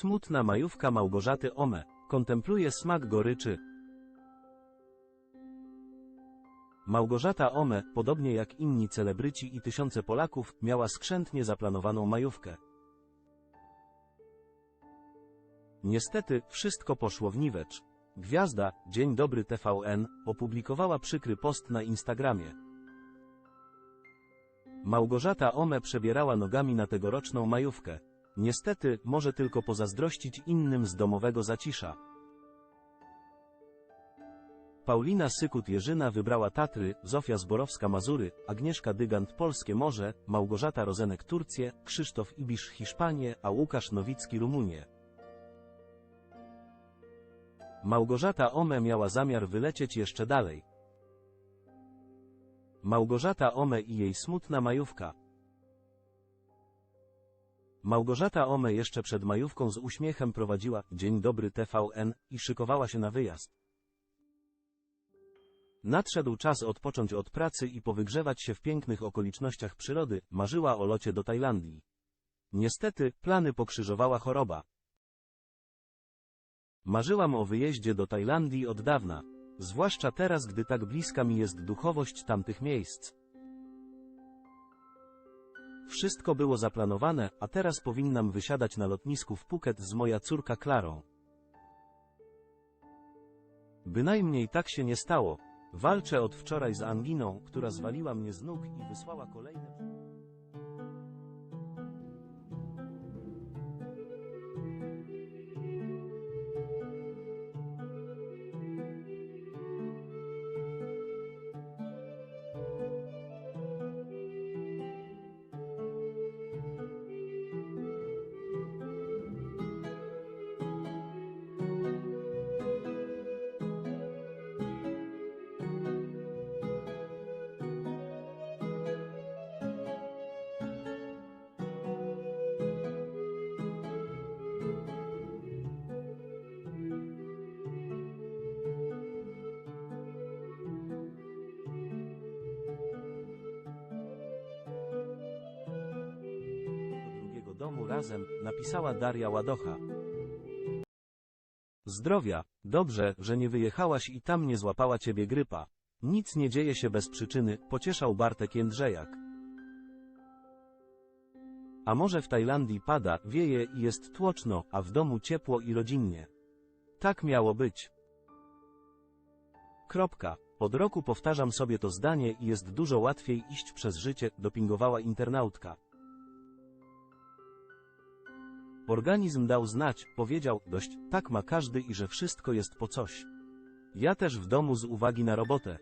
Smutna majówka Małgorzaty Ome. Kontempluje smak goryczy. Małgorzata Ome, podobnie jak inni celebryci i tysiące Polaków, miała skrzętnie zaplanowaną majówkę. Niestety, wszystko poszło w niwecz. Gwiazda, Dzień Dobry TVN, opublikowała przykry post na Instagramie. Małgorzata Ome przebierała nogami na tegoroczną majówkę. Niestety, może tylko pozazdrościć innym z domowego zacisza. Paulina Sykut-Jerzyna wybrała Tatry, Zofia Zborowska-Mazury, Agnieszka Dygant Polskie Morze, Małgorzata Rozenek Turcję, Krzysztof Ibisz Hiszpanię, a Łukasz Nowicki Rumunię. Małgorzata Ome miała zamiar wylecieć jeszcze dalej. Małgorzata Ome i jej smutna majówka. Małgorzata Ome jeszcze przed majówką z uśmiechem prowadziła Dzień Dobry TVN i szykowała się na wyjazd. Nadszedł czas odpocząć od pracy i powygrzewać się w pięknych okolicznościach przyrody, marzyła o locie do Tajlandii. Niestety, plany pokrzyżowała choroba. Marzyłam o wyjeździe do Tajlandii od dawna, zwłaszcza teraz, gdy tak bliska mi jest duchowość tamtych miejsc. Wszystko było zaplanowane, a teraz powinnam wysiadać na lotnisku w Phuket z moja córka Klarą. Bynajmniej tak się nie stało. Walczę od wczoraj z anginą, która zwaliła mnie z nóg i wysłała kolejne... domu razem, napisała Daria Ładocha. Zdrowia, dobrze, że nie wyjechałaś i tam nie złapała ciebie grypa. Nic nie dzieje się bez przyczyny, pocieszał Bartek Jędrzejak. A może w Tajlandii pada, wieje i jest tłoczno, a w domu ciepło i rodzinnie. Tak miało być. Kropka. Od roku powtarzam sobie to zdanie i jest dużo łatwiej iść przez życie, dopingowała internautka. Organizm dał znać, powiedział, dość, tak ma każdy i że wszystko jest po coś. Ja też w domu z uwagi na robotę.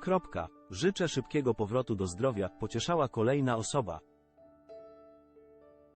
Kropka. Życzę szybkiego powrotu do zdrowia, pocieszała kolejna osoba.